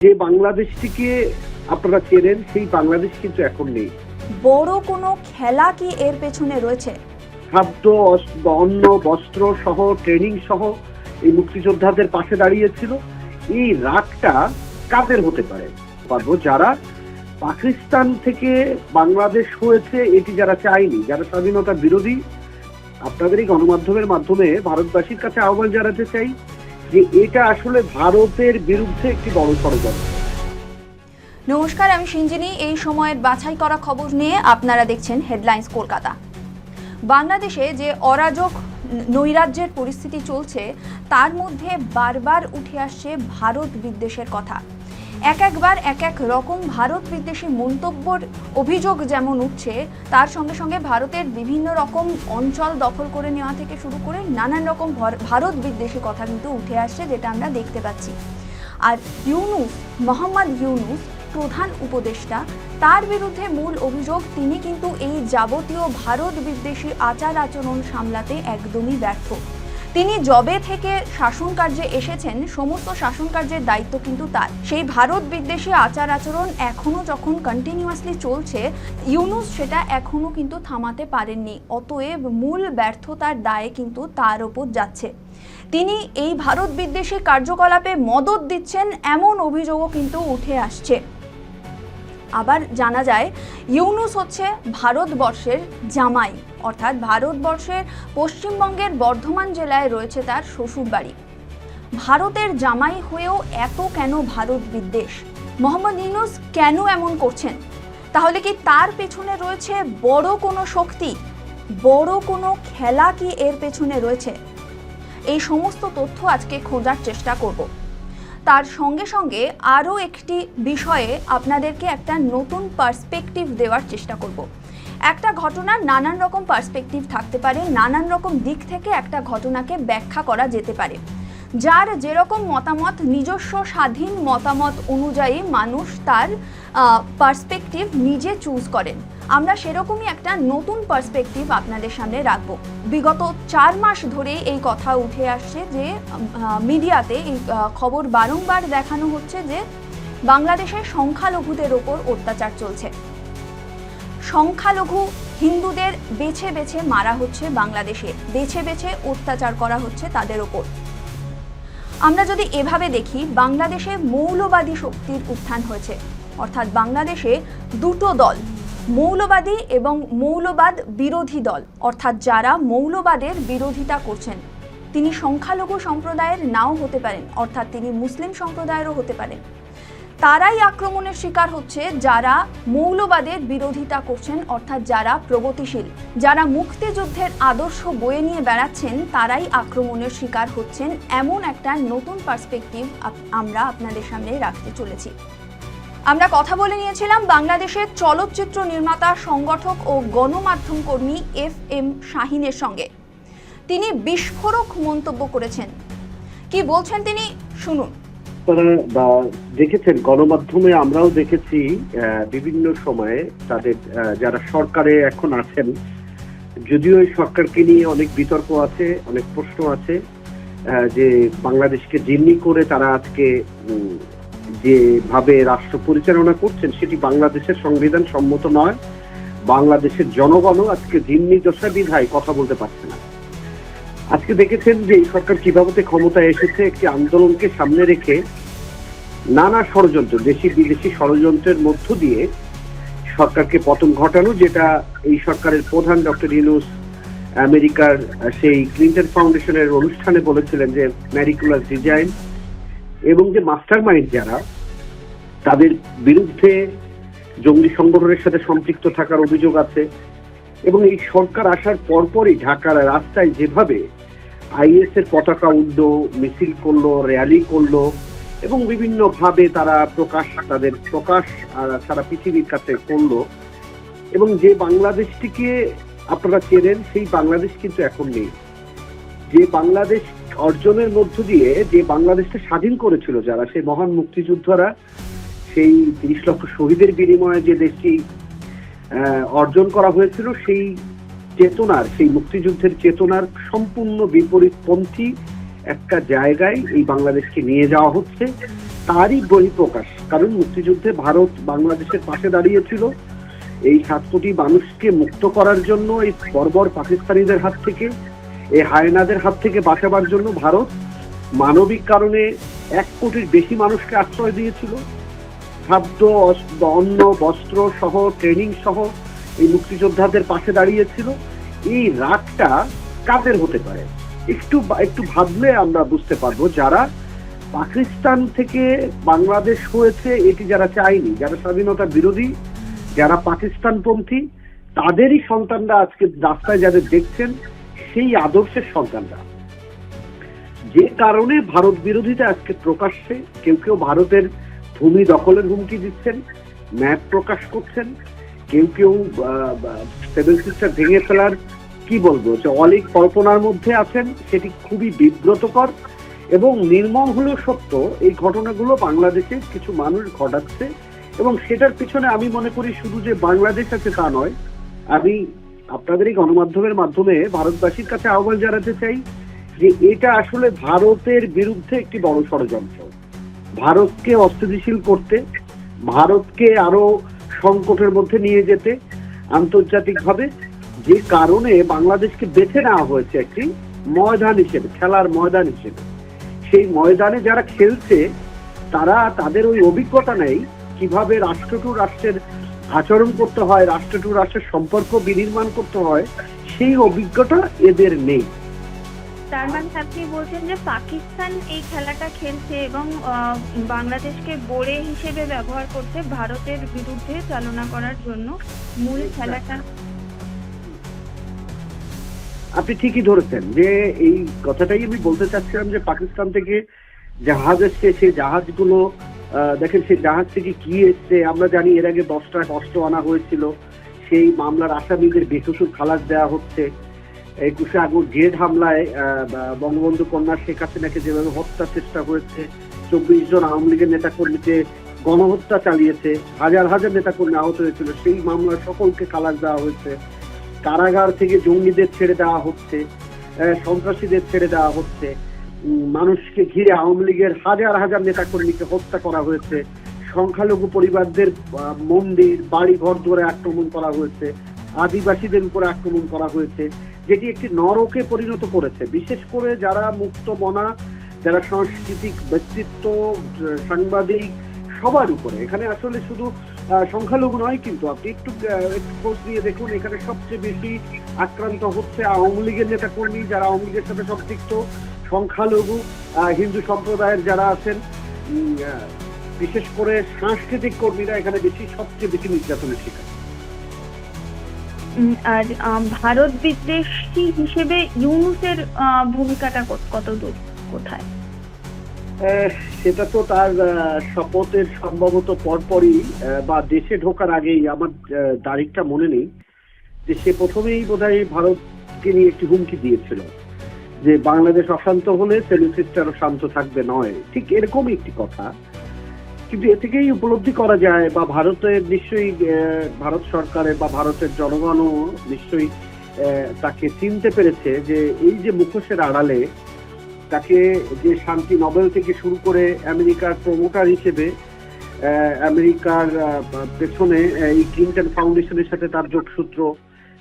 যে বাংলাদেশটিকে আপনারা চেনেন সেই বাংলাদেশ কিন্তু এখন নেই। বড় কোনো খেলা কি এর পেছনে রয়েছে? খাদ্য অন্ন বস্ত্র সহ ট্রেনিং সহ এই মুক্তিযোদ্ধাদের পাশে দাঁড়িয়েছিল। এই রাগটা কাদের হতে পারে? পারব যারা পাকিস্তান থেকে বাংলাদেশ হয়েছে এটি যারা চায়নি যারা স্বাধীনতা বিরোধী আপনাদের এই গণমাধ্যমের মাধ্যমে ভারতবাসীর কাছে আহ্বান জানাতে চাই যে এটা আসলে ভারতের বিরুদ্ধে একটি বড় ষড়যন্ত্র। নমস্কার, আমি সিঞ্জিনি। এই সময়ের বাছাই করা খবর নিয়ে আপনারা দেখছেন হেডলাইন্স কলকাতা। বাংলাদেশে যে অরাজক নৈরাজ্যের পরিস্থিতি চলছে, তার মধ্যে বারবার উঠে আসছে ভারত বিদ্বেষের কথা। এক একবার এক এক রকম ভারত বিদ্বেষী মন্তব্যর অভিযোগ যেমন উঠছে, তার সঙ্গে সঙ্গে ভারতের বিভিন্ন রকম অঞ্চল দখল করে নেওয়া থেকে শুরু করে নানান রকম ভর- ভারত বিদ্বেষী কথা কিন্তু উঠে আসছে যেটা আমরা দেখতে পাচ্ছি। আর ইউনুস, মোহাম্মদ ইউনুস, প্রধান উপদেষ্টা, তার বিরুদ্ধে মূল অভিযোগ, তিনি কিন্তু এই যাবতীয় ভারত বিদ্বেষী আচার আচরণ সামলাতে একদমই ব্যর্থ। তিনি জবে থেকে শাসন কার্যে এসেছেন, সমস্ত শাসন কার্যের দায়িত্ব কিন্তু তার। সেই ভারত বিদ্বেষী আচার আচরণ এখনও যখন কন্টিনিউয়াসলি চলছে, ইউনুস সেটা এখনও কিন্তু থামাতে পারেননি, অতএব মূল ব্যর্থতার দায়ে কিন্তু তার ওপর যাচ্ছে। তিনি এই ভারত বিদ্বেষী কার্যকলাপে মদত দিচ্ছেন এমন অভিযোগও কিন্তু উঠে আসছে। আবার জানা যায়, ইউনুস হচ্ছে ভারতবর্ষের জামাই। অর্থাৎ ভারতবর্ষের পশ্চিমবঙ্গের বর্ধমান জেলায় রয়েছে তার শ্বশুরবাড়ি। ভারতের জামাই হয়েও এত কেন ভারত বিদ্বেষ? মোহাম্মদ ইউনুস কেন এমন করছেন? তাহলে কি তার পেছনে রয়েছে বড় কোনো শক্তি? বড় কোনো খেলা কি এর পেছনে রয়েছে? এই সমস্ত তথ্য আজকে খোঁজার চেষ্টা করব। তার সঙ্গে সঙ্গে আরও একটি বিষয়ে আপনাদেরকে একটা নতুন পার্সপেক্টিভ দেওয়ার চেষ্টা করব। একটা ঘটনার নানান রকম পার্সপেক্টিভ থাকতে পারে, নানান রকম দিক থেকে একটা ঘটনাকে ব্যাখ্যা করা যেতে পারে। যার যেরকম মতামত, নিজস্ব স্বাধীন মতামত অনুযায়ী মানুষ তার পার্সপেক্টিভ নিজে চুজ করেন। আমরা সেরকমই একটা নতুন পার্সপেক্টিভ আপনাদের সামনে রাখব। বিগত চার মাস ধরে এই কথা উঠে আসছে যে মিডিয়াতে এই খবর বারংবার দেখানো হচ্ছে যে, বাংলাদেশের সংখ্যালঘুদের ওপর অত্যাচার চলছে। সংখ্যালঘু হিন্দুদের বেছে বেছে মারা হচ্ছে বাংলাদেশে, বেছে বেছে অত্যাচার করা হচ্ছে তাদের ওপর। আমরা যদি এভাবে দেখি, বাংলাদেশে মৌলবাদী শক্তির উত্থান হয়েছে। অর্থাৎ বাংলাদেশে দুটো দল, মৌলবাদী এবং মৌলবাদ বিরোধী দল, অর্থাৎ যারা মৌলবাদের বিরোধিতা করছেন, তিনি সংখ্যালঘু সম্প্রদায়ের নাও হতে পারেন, অর্থাৎ তিনি মুসলিম সম্প্রদায়েরও হতে পারেন। তারাই আক্রমণের শিকার হচ্ছে যারা মৌলবাদের বিরোধিতা করছেন, অর্থাৎ যারা প্রগতিশীল। যারা মুক্তিযুদ্ধের আদর্শ বয়ে নিয়ে বেড়াচ্ছেন, তারাই আক্রমণের শিকার হচ্ছেন। এমন একটা নতুন পার্সপেক্টিভ আমরা আপনাদের সামনে রাখতে চলেছি। আমরা কথা বলে নিয়েছিলাম বাংলাদেশের চলচ্চিত্র নির্মাতা, সংগঠক ও গণমাধ্যম কর্মী এফ এম শাহিনের সঙ্গে। তিনি বিস্ফোরক মন্তব্য করেছেন। কি বলছেন তিনি? শুনুন। আপনারা বা দেখেছেন, গণমাধ্যমে আমরাও দেখেছি বিভিন্ন সময়ে তাদের যারা সরকারে এখন আছেন, যদিও এই সরকারকে নিয়ে অনেক বিতর্ক আছে, অনেক প্রশ্ন আছে যে বাংলাদেশকে জিম্মি করে তারা আজকে যেভাবে রাষ্ট্র পরিচালনা করছেন, সেটি বাংলাদেশের সংবিধান সম্মত নয়, বাংলাদেশের জনগণও আজকে জিম্মি দশা বিধায় কথা বলতে পারছে না। আজকে দেখেছেন যে এই সরকার কীভাবে ক্ষমতায় এসেছে, একটি আন্দোলনকে সামনে রেখে নানা ষড়যন্ত্র, দেশি বিদেশি ষড়যন্ত্রের মধ্য দিয়ে সরকারকে পতন ঘটানো, যেটা এই সরকারের প্রধান ডক্টর ইউনুস আমেরিকার সেই ক্লিন্টন ফাউন্ডেশনের অনুষ্ঠানে বলেছিলেন যে ম্যারিকুলার ডিজাইন এবং যে মাস্টার মাইন্ড যারা, তাদের বিরুদ্ধে জঙ্গি সংগঠনের সাথে সম্পৃক্ত থাকার অভিযোগ আছে এবং এই সরকার আসার পরপরই ঢাকার রাস্তায় যেভাবে আইএস এর পতাকা উঠল মিছিল করল র্যালি করল, এবং বিভিন্ন ভাবে তারা প্রকাশ, তাদের প্রকাশ সারা পৃথিবীর কাছে করল। এবং যে বাংলাদেশটিকে আপনারা চেনেন, সেই বাংলাদেশ কিন্তু এখন নেই। যে বাংলাদেশ অর্জনের মধ্য দিয়ে, যে বাংলাদেশটা স্বাধীন করেছিল যারা, সেই মহান মুক্তিযোদ্ধারা, সেই তিরিশ লক্ষ শহীদের বিনিময়ে যে দেশটি অর্জন করা হয়েছিল, সেই চেতনার, সেই মুক্তিযুদ্ধের চেতনার সম্পূর্ণ বিপরীতপন্থী একটা জায়গায় এই বাংলাদেশকে নিয়ে যাওয়া হচ্ছে। তারই বহিঃপ্রকাশ কারণ মুক্তিযুদ্ধে ভারত বাংলাদেশের পাশে দাঁড়িয়েছিল। এই সাত কোটি মানুষকে মুক্ত করার জন্য এই বর্বর পাকিস্তানিদের হাত থেকে, এই হায়নাদের হাত থেকে বাঁচাবার জন্য ভারত মানবিক কারণে এক কোটির বেশি মানুষকে আশ্রয় দিয়েছিল। খাদ্য অন্ন, বস্ত্র সহ ট্রেনিং সহ এই মুক্তিযোদ্ধাদের পাশে দাঁড়িয়েছিল। এই রাগটা কাদের হতে পারে? একটু একটু ভাবলে আমরা বুঝতে পারব যারা পাকিস্তান থেকে বাংলাদেশ হয়েছে, এটি যারা চায়নি, যারা স্বাধীনতা বিরোধী, যারা পাকিস্তানপন্থী, তাদেরই সন্তানরা আজকে রাস্তায় যাদের দেখছেন, সেই আদর্শের সন্তানরা। যে কারণে ভারত বিরোধিতা আজকে প্রকাশ্যে কেউ কেউ ভারতের ভূমি দখলের হুমকি দিচ্ছেন, ম্যাপ প্রকাশ করছেন কেউ কেউ সেভেন সিস্টার ভেঙে ফেলার কি বলব? যে অলিক কল্পনার মধ্যে আছেন, সেটি খুবই বিব্রতকর এবং নির্মম হলেও সত্য, এই ঘটনাগুলো বাংলাদেশে কিছু মানুষ ঘটাচ্ছে এবং সেটার পিছনে আমি মনে করি শুধু যে বাংলাদেশ আছে তা নয়, আমি আপনাদের এই গণমাধ্যমের মাধ্যমে ভারতবাসীর কাছে আহ্বান জানাতে চাই যে এটা আসলে ভারতের বিরুদ্ধে একটি বড় ষড়যন্ত্র। ভারতকে অস্থিতিশীল করতে, ভারতকে আরও সংকটের মধ্যে নিয়ে যেতে আন্তর্জাতিকভাবে যে কারণে বাংলাদেশকে বেছে নেওয়া হয়েছে একটি ময়দান হিসেবে, খেলার ময়দান হিসেবে। সেই ময়দানে যারা খেলছে, তারা তাদের ওই অভিজ্ঞতা নেই কীভাবে রাষ্ট্র টু রাষ্ট্রের আচরণ করতে হয়, রাষ্ট্র টু রাষ্ট্রের সম্পর্ক বিনির্মাণ করতে হয়, সেই অভিজ্ঞতা এদের নেই। তার মানে আপনি বলছেন যে পাকিস্তান এই খেলাটা খেলছে এবং বাংলাদেশকে বোড়ে হিসেবে ব্যবহার করছে ভারতের বিরুদ্ধে চালনা করার জন্য। মূল খেলাটা আপনি ঠিকই ধরেছেন যে এই কথাটাই আমি বলতে চাচ্ছিলাম যে পাকিস্তান থেকে জাহাজ এসছে সেই জাহাজগুলো দেখেন সেই জাহাজ থেকে কি এসছে আমরা জানি এর আগে দশটা অস্ত্র আনা হয়েছিল। সেই মামলার আসামিদের বেকসুর খালাস দেওয়া হচ্ছে। একুশে আগুন জেড হামলায় বঙ্গবন্ধু কন্যা শেখ হাসিনাকে যেভাবে হত্যার চেষ্টা করেছে, চব্বিশ জন আওয়ামী লীগের নেতাকর্মীকে গণহত্যা চালিয়েছে, হাজার হাজার নেতাকর্মী আহত হয়েছিল, সেই মামলার সকলকে খালাস দেওয়া হয়েছে। কারাগার থেকে জঙ্গিদের ছেড়ে দেওয়া হচ্ছে সন্ত্রাসীদের ছেড়ে দেওয়া হচ্ছে। মানুষকে ঘিরে আওয়ামী লীগের হাজার হাজার নেতাকর্মীকে হত্যা করা হয়েছে। সংখ্যালঘু পরিবারদের মন্দির বাড়ি ঘর ধরে আক্রমণ করা হয়েছে। আদিবাসীদের উপরে আক্রমণ করা হয়েছে। যেটি একটি নরকে পরিণত করেছে। বিশেষ করে যারা মুক্ত মনা যারা সাংস্কৃতিক ব্যক্তিত্ব, সাংবাদিক, সবার উপরে। এখানে আসলে শুধু সংখ্যালঘু নয় কিন্তু আপনি একটু খোঁজ নিয়ে দেখুন, এখানে সবচেয়ে বেশি আক্রান্ত হচ্ছে আওয়ামী লীগের নেতা কর্মী যারা আওয়ামী লীগের সাথে সম্পৃক্ত, সংখ্যালঘু হিন্দু সম্প্রদায়ের যারা আছেন। বিশেষ করে সাংস্কৃতিক কর্মীরা এখানে বেশি, সবচেয়ে বেশি নির্যাতনের শিকার। আর ভারত বিদ্বেষী হিসেবে ইউনুসের ভূমিকাটা কত- কত দূর কোথায় সেটা তো তার শপথের সম্ভবত পরপরই বা দেশে ঢোকার আগেই আমার তারিখটা মনে নেই। যে সে প্রথমেই বোধহয় ভারতকে নিয়ে একটি হুমকি দিয়েছিল, যে বাংলাদেশ অশান্ত হলে সেলুসিস্টারও শান্ত থাকবে নয়। ঠিক এরকমই একটি কথা। কিন্তু এ থেকেই উপলব্ধি করা যায় বা ভারতের নিশ্চয়ই ভারত সরকারের বা ভারতের জনগণও নিশ্চয়ই তাকে চিনতে পেরেছে যে এই যে মুখোশের আড়ালে তাকে যে শান্তি নোবেল থেকে শুরু করে আমেরিকার প্রমোটার হিসেবে আমেরিকার পেছনে এই ক্লিন্টন ফাউন্ডেশনের সাথে তার যোগসূত্র,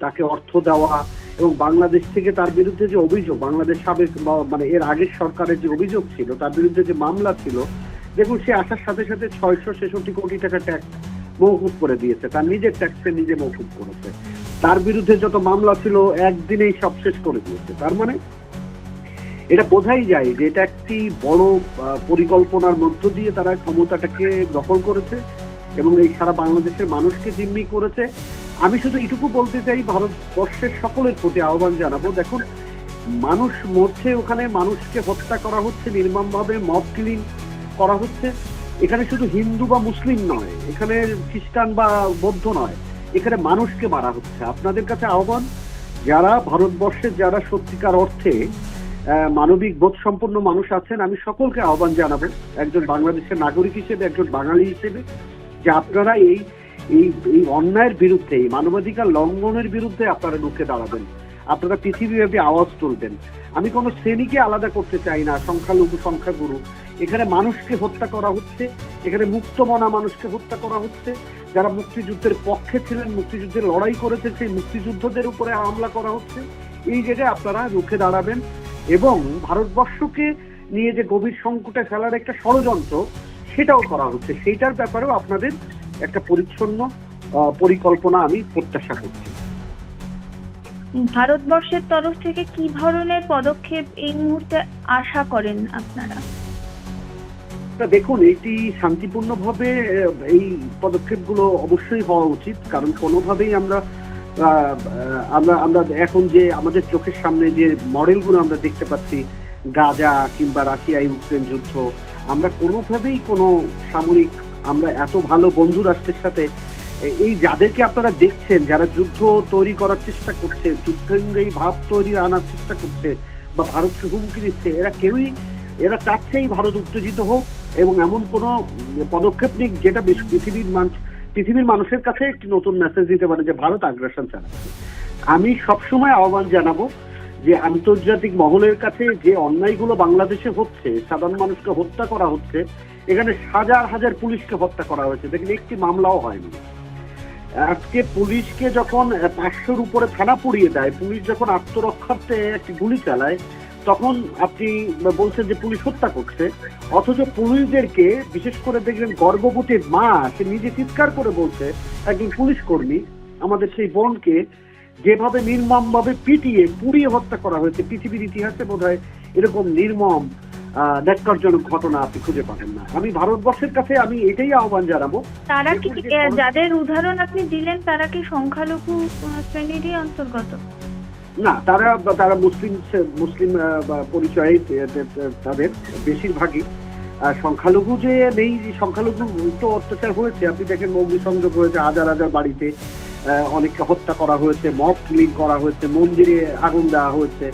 তাকে অর্থ দেওয়া এবং বাংলাদেশ থেকে তার বিরুদ্ধে যে অভিযোগ, বাংলাদেশ সাবেক মানে এর আগের সরকারের যে অভিযোগ ছিল, তার বিরুদ্ধে যে মামলা ছিল দেখুন, সে আসার সাথে সাথে ছয়শো ছেষট্টি কোটি টাকা ট্যাক্স মৌকুব করে দিয়েছে। তার নিজের ট্যাক্সে নিজে মৌকুব করেছে। তার বিরুদ্ধে যত মামলা ছিল, একদিনেই সব শেষ করে দিয়েছে। তার মানে এটা বোঝাই যায় যে এটা একটি বড় পরিকল্পনার মধ্য দিয়ে তারা ক্ষমতাটাকে দখল করেছে এবং এই সারা বাংলাদেশের মানুষকে জিম্মি করেছে। আমি শুধু এটুকু বলতে চাই, ভারতবর্ষের সকলের প্রতি আহ্বান জানাব, দেখুন, মানুষ মরছে ওখানে, মানুষকে হত্যা করা হচ্ছে নির্মমভাবে মব কিলিং করা হচ্ছে। এখানে শুধু হিন্দু বা মুসলিম নয়, এখানে খ্রিস্টান বা বৌদ্ধ নয়, এখানে মানুষকে মারা হচ্ছে। আপনাদের কাছে আহ্বান, যারা ভারতবর্ষের যারা সত্যিকার অর্থে মানবিক বোধ সম্পন্ন মানুষ আছেন, আমি সকলকে আহ্বান জানাব, একজন বাংলাদেশের নাগরিক হিসেবে, একজন বাঙালি হিসেবে, যে আপনারা এই এই অন্যায়ের বিরুদ্ধে, এই মানবাধিকার লঙ্ঘনের বিরুদ্ধে আপনারা রুখে দাঁড়াবেন। আপনারা পৃথিবীব্যাপী আওয়াজ তুলবেন। আমি কোনো শ্রেণীকে আলাদা করতে চাই না, সংখ্যালঘু, সংখ্যাগুরু। এখানে মানুষকে হত্যা করা হচ্ছে, এখানে মুক্তমনা মানুষকে হত্যা করা হচ্ছে। যারা মুক্তিযুদ্ধের পক্ষে ছিলেন, মুক্তিযুদ্ধের লড়াই করেছে, সেই মুক্তিযুদ্ধদের উপরে হামলা করা হচ্ছে। এই জায়গায় আপনারা রুখে দাঁড়াবেন এবং ভারতবর্ষকে নিয়ে যে গভীর সংকটে ফেলার একটা ষড়যন্ত্র, সেটাও করা হচ্ছে। সেইটার ব্যাপারেও আপনাদের একটা পরিচ্ছন্ন পরিকল্পনা আমি প্রত্যাশা করছি। ভারতবর্ষের তরফ থেকে কি ধরনের পদক্ষেপ এই মুহূর্তে আশা করেন আপনারা? দেখুন, এটি শান্তিপূর্ণভাবে এই পদক্ষেপগুলো অবশ্যই হওয়া উচিত। কারণ কোনোভাবেই আমরা আমরা আমরা এখন যে আমাদের চোখের সামনে যে মডেলগুলো আমরা দেখতে পাচ্ছি, গাজা কিংবা রাশিয়া ইউক্রেন যুদ্ধ, আমরা কোনোভাবেই কোনো সামরিক, আমরা এত ভালো বন্ধু রাষ্ট্রের সাথে এই যাদেরকে আপনারা দেখছেন, যারা যুদ্ধ তৈরি করার চেষ্টা করছে যুদ্ধের ভাব তৈরি আনার চেষ্টা করছে, বা ভারতকে হুমকি দিচ্ছে, এরা কেউই, এরা চাচ্ছেই ভারত উত্তেজিত হোক, এবং এমন কোনো পদক্ষেপ নিক যেটা পৃথিবীর মানুষ, পৃথিবীর মানুষের কাছে একটি নতুন মেসেজ দিতে পারে যে ভারত আগ্রাসন চালাচ্ছে আমি সবসময় আহ্বান জানাব যে আন্তর্জাতিক মহলের কাছে যে অন্যায়গুলো বাংলাদেশে হচ্ছে, সাধারণ মানুষকে হত্যা করা হচ্ছে, এখানে হাজার হাজার পুলিশকে হত্যা করা হয়েছে। দেখেন, একটি মামলাও হয়নি। আজকে পুলিশকে যখন পাঁচশোর উপরে থানা পুড়িয়ে দেয়, পুলিশ যখন আত্মরক্ষার্থে একটি গুলি চালায়, তখন আপনি বলছেন যে পুলিশ হত্যা করছে, অথচ পুলিশদেরকে বিশেষ করে দেখবেন গর্ভবতীর মা, সে নিজে চিৎকার করে বলছে, একজন পুলিশ কর্মী, আমাদের সেই বোনকে যেভাবে নির্মম ভাবে পিটিয়ে, পুড়িয়ে হত্যা করা হয়েছে, পৃথিবীর ইতিহাসে বোধ এরকম নির্মম ন্যাক্কারজনক ঘটনা আপনি খুঁজে পাবেন না। আমি ভারতবর্ষের কাছে আমি এটাই আহ্বান জানাব। তারা কি যাদের উদাহরণ আপনি দিলেন তারা কি সংখ্যালঘু শ্রেণীরই অন্তর্গত? না তারা তারা মুসলিম মুসলিম পরিচয়ে তাদের বেশিরভাগই। সংখ্যালঘু যে নেই সংখ্যালঘু তো অত্যাচার হয়েছে। আপনি দেখেন মৌলি সংযোগ হয়েছে হাজার হাজার বাড়িতে অনেককে হত্যা করা হয়েছে মব কিলিং করা হয়েছে মন্দিরে আগুন দেওয়া হয়েছে।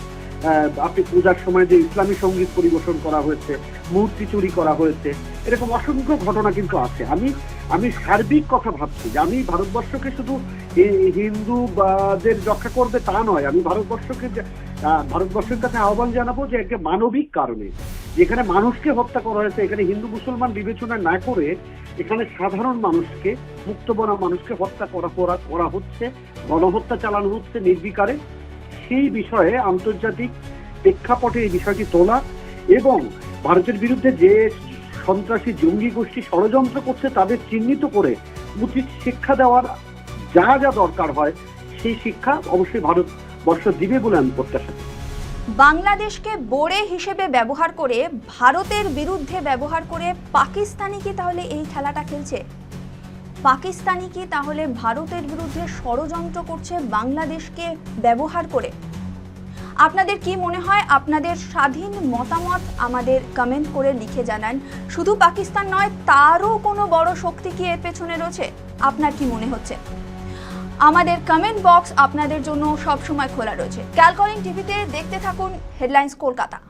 আপনি পূজার সময় যে ইসলামী সংগীত পরিবেশন করা হয়েছে, মূর্তি চুরি করা হয়েছে, এরকম অসংখ্য ঘটনা কিন্তু আছে। আমি আমি সার্বিক কথা ভাবছি যে আমি ভারতবর্ষকে শুধু হিন্দু বাদের রক্ষা করবে তা নয়, আমি ভারতবর্ষকে ভারতবর্ষের কাছে আহ্বান জানাব যে একটা মানবিক কারণে। যেখানে মানুষকে হত্যা করা হয়েছে, এখানে হিন্দু মুসলমান বিবেচনা না করে এখানে সাধারণ মানুষকে মুক্তবনা মানুষকে হত্যা করা করা হচ্ছে, গণহত্যা চালানো হচ্ছে নির্বিকারে। সেই বিষয়ে আন্তর্জাতিক প্রেক্ষাপটে এই বিষয়টি তোলা এবং ভারতের বিরুদ্ধে যে সন্ত্রাসী জঙ্গি গোষ্ঠী ষড়যন্ত্র করছে তাদের চিহ্নিত করে উচিত শিক্ষা দেওয়ার যা যা দরকার হয় সেই শিক্ষা অবশ্যই ভারতবর্ষ দিবে বলে আমি প্রত্যাশা করি। বাংলাদেশকে বোড়ে হিসেবে ব্যবহার করে ভারতের বিরুদ্ধে ব্যবহার করে পাকিস্তানি কি তাহলে এই খেলাটা খেলছে পাকিস্তানি কি তাহলে ভারতের বিরুদ্ধে ষড়যন্ত্র করছে বাংলাদেশকে ব্যবহার করে? আপনাদের কি মনে হয়? আপনাদের স্বাধীন মতামত আমাদের কমেন্ট করে লিখে জানান। শুধু পাকিস্তান নয়, তারও কোনো বড় শক্তি কি এর পেছনে রয়েছে? আপনার কি মনে হচ্ছে? আমাদের কমেন্ট বক্স আপনাদের জন্য সবসময় খোলা রয়েছে। ক্যালকলিং টিভিতে দেখতে থাকুন হেডলাইন্স কলকাতা